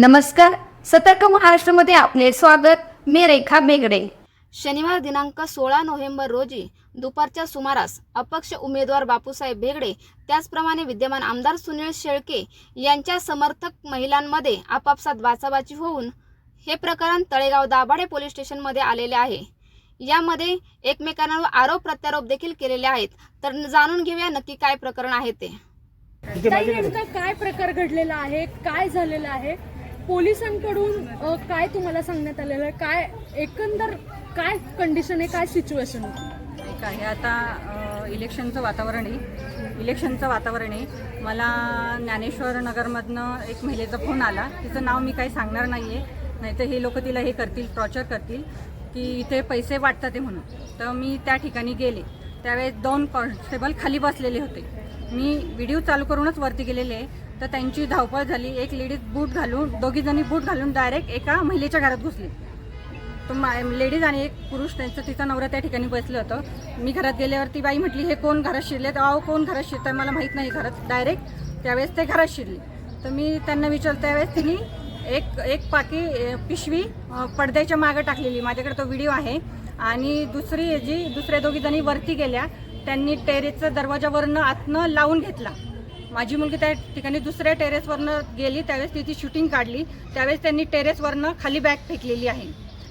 नमस्कार. सतर्क महाराष्ट्रामध्ये आपले स्वागत. मी रेखा बेगडे. शनिवार दिनांक सोळा नोव्हेंबर रोजी दुपारच्या सुमारास अपक्ष उमेदवार बापूसाहेब भेगडे त्याचप्रमाणे विद्यमान आमदार सुनील शेळके यांच्या समर्थक महिलांमध्ये आपापसात बाचाबाची होऊन हे प्रकरण तळेगाव दाभाडे पोलीस स्टेशनमध्ये आलेले आहे. यामध्ये एकमेकांवर आरोप प्रत्यारोप देखील केलेले आहेत. तर जाणून घेऊया नक्की काय प्रकरण आहे ते. ताई नेमका काय प्रकार घडलेला आहे? काय झालेलं आहे? पोलिसांकडून अ, काय तुम्हाला सांगण्यात आलेलं आहे? काय एकंदर काय कंडिशन आहे? काय सिच्युएशन आहे? एक आहे. आता अ, इलेक्शनचं वातावरण आहे. इलेक्शनचं वातावरण आहे. मला ज्ञानेश्वर नगरमधनं एक महिलेचा फोन आला. तिचं नाव मी काही सांगणार नाही आहे नाही तर हे लोक तिला हे करतील टॉर्चर करतील की इथे पैसे वाटतात आहे म्हणून. तर मी त्या ठिकाणी गेले. त्यावेळेस दोन कॉन्स्टेबल खाली बसलेले होते. मी व्हिडिओ चालू करूनच वरती गेलेले आहे. तर त्यांची धावपळ झाली. एक लेडीज बूट घालून दोघीजणी बूट घालून डायरेक्ट एका महिलेच्या घरात घुसली. तो लेडीज आणि एक पुरुष त्यांचं तिचा नवरा त्या ठिकाणी बसलं होतं. मी घरात गेल्यावर ती बाई म्हटली हे कोण घरात शिरले तर अहो कोण घरात शिरतं मला माहीत नाही घरात. डायरेक्ट त्यावेळेस ते घरात शिरले. तर मी त्यांना विचारलं त्यावेळेस तिने एक एक पाकी पिशवी पडद्याच्या मागं टाकलेली. माझ्याकडे तो व्हिडिओ आहे. आणि दुसरी जी दुसऱ्या दोघी जणी वरती गेल्या त्यांनी टेरेसचा दरवाजावरनं आतनं लावून घेतला. माझी मुलगी त्या ठिकाणी दुसऱ्या टेरेसवरनं गेली त्यावेळेस तिची शूटिंग काढली. त्यावेळेस त्यांनी टेरेसवरनं खाली बॅग फेकलेली आहे.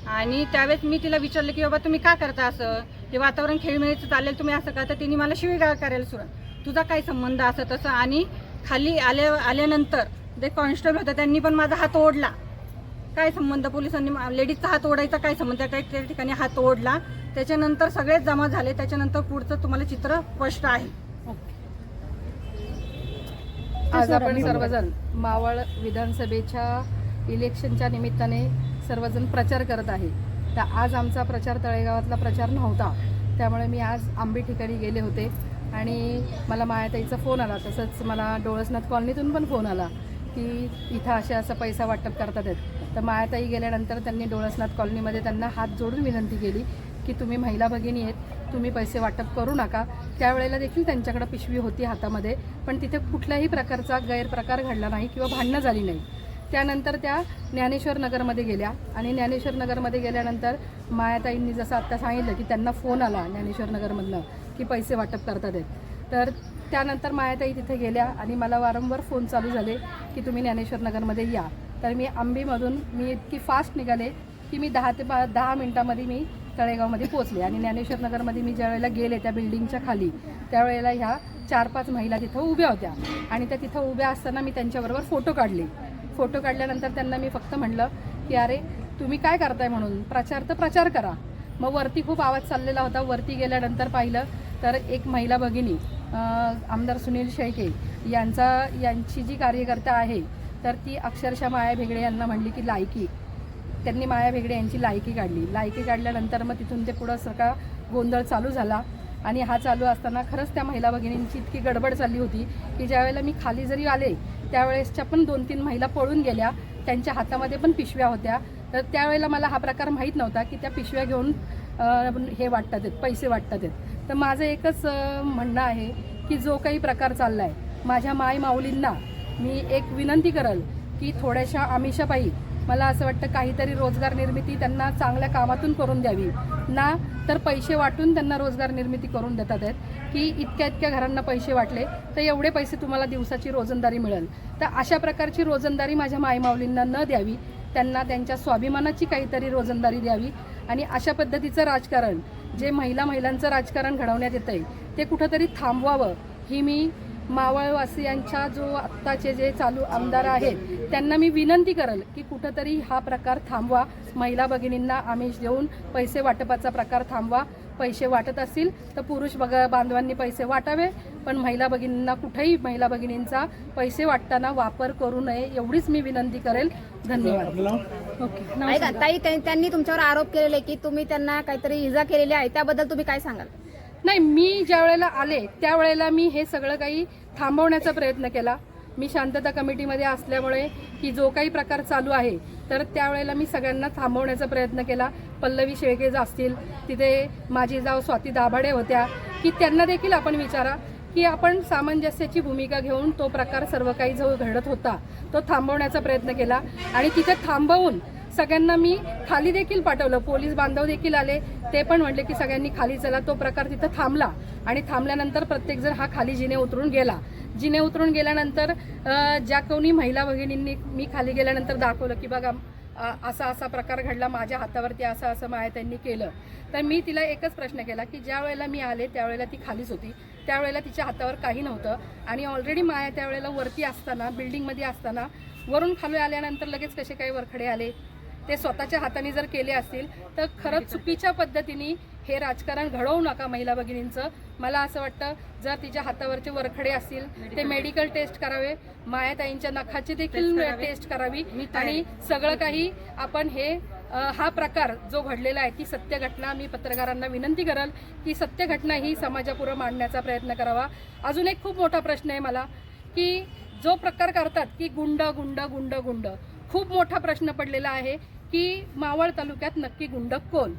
आणि त्यावेळेस मी तिला विचारलं की बाबा तुम्ही का करता असं? हे वातावरण खेळमेळीचं चालेल तुम्ही असं का तर तिने मला शिवीगाळ करायला सुरुवात तुझा काय संबंध असं तसं. आणि खाली आल्या आल्यानंतर जे कॉन्स्टेबल होतं त्यांनी पण माझा हात ओढला. काय संबंध? पोलिसांनी मा- लेडीजचा हात ओढायचा काय संबंध? त्या त्या ठिकाणी हात ओढला. त्याच्यानंतर सगळेच जमा झाले. त्याच्यानंतर पुढचं तुम्हाला चित्र स्पष्ट आहे. आज आपण सर्वजण मावळ विधानसभेच्या इलेक्शनच्या निमित्ताने सर्वजण प्रचार करत आहे. तर आज आमचा प्रचार तळेगावातला प्रचार नव्हता. त्यामुळे मी आज आंबे ठिकाणी गेले होते. आणि मला मायाताईचा फोन आला. तसंच मला डोळसनाथ कॉलनीतून पण फोन आला की इथं असे असं पैसा वाटप करतात आहेत. तर मायाताई गेल्यानंतर त्यांनी डोळसनाथ कॉलनीमध्ये त्यांना हात जोडून विनंती केली की तुम्ही महिला भगिनी आहेत. तुम्ही पैसे वाटप करू नका. त्यावेळेला देखील त्यांच्याकडे पिशवी होती हातामध्ये पण तिथे कुठल्याही प्रकारचा गैरप्रकार घडला नाही किंवा भांडणं झाली नाही. त्यानंतर त्या ज्ञानेश्वर नगरमध्ये गेल्या आणि ज्ञानेश्वर नगरमध्ये गेल्यानंतर मायाताईंनी जसं आत्ता सांगितलं की त्यांना फोन आला ज्ञानेश्वर नगरमधनं की पैसे वाटप करतात आहेत. तर त्यानंतर मायाताई तिथे गेल्या आणि मला वारंवार फोन चालू झाले की तुम्ही ज्ञानेश्वर नगरमध्ये या. तर मी आंबीमधून मी इतकी फास्ट निघाले की मी दहा ते बा दहा मिनटामध्ये मी तळेगावमध्ये पोचले आणि ज्ञानेश्वर नगरमध्ये मी ज्यावेळेला गेले त्या बिल्डिंगच्या खाली त्यावेळेला ह्या चार पाच महिला तिथं उभ्या होत्या. आणि त्या तिथं उभ्या असताना मी त्यांच्याबरोबर फोटो काढले. फोटो काढल्यानंतर त्यांना मी फक्त म्हणलं की अरे तुम्ही काय करताय म्हणून? प्रचार तर प्रचार करा. मग वरती खूप आवाज चाललेला होता. वरती गेल्यानंतर पाहिलं तर एक महिला भगिनी आमदार सुनील शेळके यांचा यांची जी कार्यकर्ता आहे तर ती अक्षरशः माया भेगडे यांना म्हणली की लायकी. त्यांनी माया भेगडे यांची लायकी काढली. लायकी काढल्यानंतर मग तिथून ते पुढं सगळा गोंधळ चालू झाला. आणि हा चालू असताना खरंच त्या महिला भगिनींची इतकी गडबड चालली होती की ज्यावेळेला मी खाली जरी आले त्यावेळेसच्या पण दोन तीन महिला पळून गेल्या त्यांच्या हातामध्ये पण पिशव्या होत्या. तर त्यावेळेला मला हा प्रकार माहीत नव्हता की त्या पिशव्या घेऊन हे वाटतात आहेत पैसे वाटतात आहेत. तर माझं एकच म्हणणं आहे की जो काही प्रकार चालला आहे माझ्या माय माऊलींना मी एक विनंती करल की थोड्याशा आमिषापायी मला असं वाटतं काहीतरी रोजगार निर्मिती त्यांना चांगल्या कामातून करून द्यावी. ना तर पैसे वाटून त्यांना रोजगार निर्मिती करून देतात आहेत. की इतक्या इतक्या घरांना पैसे वाटले तर एवढे पैसे तुम्हाला दिवसाची रोजंदारी मिळेल. तर अशा प्रकारची रोजंदारी माझ्या मायमावलींना न द्यावी. त्यांना त्यांच्या स्वाभिमानाची काहीतरी रोजंदारी द्यावी. आणि अशा पद्धतीचं राजकारण जे महिला महिलांचं राजकारण घडवण्यात येतं आहे ते कुठंतरी थांबवावं. ही मी मावळवासियांच्या जो आत्ताचे जे चालू आमदार आहेत त्यांना मी विनंती करल की कुठंतरी हा प्रकार थांबवा. महिला भगिनींना आमिष देऊन पैसे वाटपाचा प्रकार थांबवा. पैसे वाटत असतील तर पुरुष बघ बांधवांनी पैसे वाटावे पण महिला भगिनींना कुठेही महिला भगिनींचा पैसे वाटताना वापर करू नये एवढीच मी विनंती करेल. धन्यवाद. ओके ताई त्यां- त्यांनी तुमच्यावर आरोप केलेले की तुम्ही त्यांना काहीतरी इजा केलेली आहे त्याबद्दल तुम्ही काय सांगाल? नाही मी ज्या वेळेला आले त्यावेळेला मी हे सगळं काही थांबवण्याचा प्रयत्न केला. मी शांतता कमिटीमध्ये असल्यामुळे की जो काही प्रकार चालू आहे तर त्यावेळेला मी सगळ्यांना थांबवण्याचा प्रयत्न केला. पल्लवी शेळके असतील तिथे माझी जाव स्वाती दाभाडे होत्या की त्यांना देखील आपण विचारा की आपण सामंजस्याची भूमिका घेऊन तो प्रकार सर्व काही जो घडत होता तो थांबवण्याचा प्रयत्न केला. आणि तिथे थांबवून सगळ्यांना मी खाली देखील पाठवलं. पोलीस बांधव देखील आले. ते पण म्हटले की सगळ्यांनी खाली चला. तो प्रकार तिथं थांबला. आणि थांबल्यानंतर प्रत्येकजण हा खाली जिने उतरून गेला. जिने उतरून गेल्यानंतर ज्या कोणी महिला भगिनींनी मी खाली गेल्यानंतर दाखवलं की बघा असा असा प्रकार घडला. माझ्या हातावरती असं असं माया त्यांनी केलं. तर मी तिला एकच प्रश्न केला की ज्या वेळेला मी आले त्यावेळेला ती खालीच होती. त्यावेळेला तिच्या हातावर काही नव्हतं. आणि ऑलरेडी माया त्यावेळेला वरती असताना बिल्डिंगमध्ये असताना वरून खाली आल्यानंतर लगेच कसे काही वरखडे आले? ते स्वतःच्या हाताने जर केले असतील तर खरंच चुकीच्या पद्धतीने हे राजकारण घडवू नका महिला भगिनींचं. मला असं वाटतं जर तिच्या हातावरचे वरखडे असतील ते मेडिकल टेस्ट करावे. मायाताईंच्या नखाची देखील टेस्ट करावी. आणि सगळं काही आपण हे हा प्रकार जो घडलेला आहे ती सत्य घटना मी पत्रकारांना विनंती करल की सत्य घटना ही समाजापुढं मांडण्याचा प्रयत्न करावा. अजून एक खूप मोठा प्रश्न आहे मला की जो प्रकार करतात की गुंड गुंड गुंड गुंड खूप मोठा प्रश्न पडलेला आहे की मावळ तालुक्यात नक्की गुंड कोण?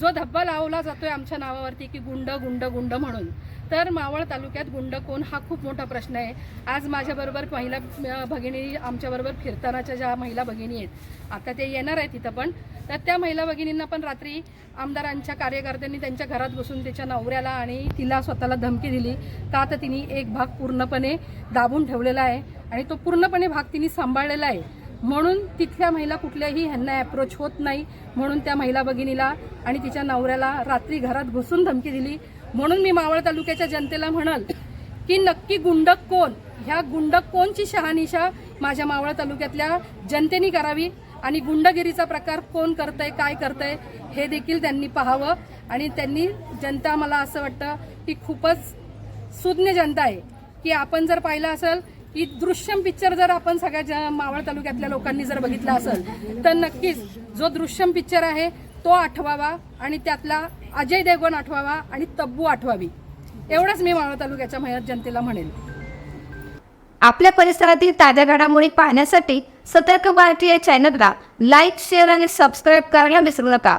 जो धब्बा लावला जातोय आमच्या नावावरती की गुंड गुंड गुंड म्हणून. तर मावळ तालुक्यात गुंड कोण हा खूप मोठा प्रश्न आहे. आज माझ्याबरोबर महिला भगिनी आमच्याबरोबर फिरतानाच्या ज्या महिला भगिनी आहेत आता ते येणार आहेत तिथं पण. तर त्या महिला भगिनींना पण रात्री आमदारांच्या कार्यकर्त्यांनी त्यांच्या घरात बसून त्याच्या नवऱ्याला आणि तिला स्वतःला धमकी दिली. का तर तिने एक भाग पूर्णपणे दाबून ठेवलेला आहे आणि तो पूर्णपणे भाग तिने सांभाळलेला आहे. म्हणून तिथल्या महिला कुठल्याही ह्यांना अप्रोच होत नाही. म्हणून त्या महिला भगिनीला आणि तिच्या नवऱ्याला रात्री घरात घुसून धमकी दिली. म्हणून मी मावळ तालुक्याच्या जनतेला म्हणाल की नक्की गुंडक कोण? ह्या गुंडक कोणची शहानिशा माझ्या मावळ तालुक्यातल्या जनतेने करावी? आणि गुंडगिरीचा प्रकार कोण करतंय काय करतंय हे देखील त्यांनी पाहावं. आणि त्यांनी जनता मला असं वाटतं की खूपच सुज्ञ जनता आहे. की आपण जर पाहिलं असेल ही दृश्यम पिक्चर जर आपण सगळ्या मावळ तालुक्यातल्या लोकांनी जर बघितला असेल तर नक्कीच जो दृश्यम पिक्चर आहे तो आठवावा आणि त्यातला अजय देवगण आठवावा आणि तब्बू आठवावी. एवढंच मी मावळ तालुक्याच्या मह- जनतेला म्हणेल. आपल्या परिसरातील ताज्या घडामोडी पाहण्यासाठी सतर्क भारतीय चॅनलला लाईक शेअर आणि सबस्क्राईब करायला विसरू नका.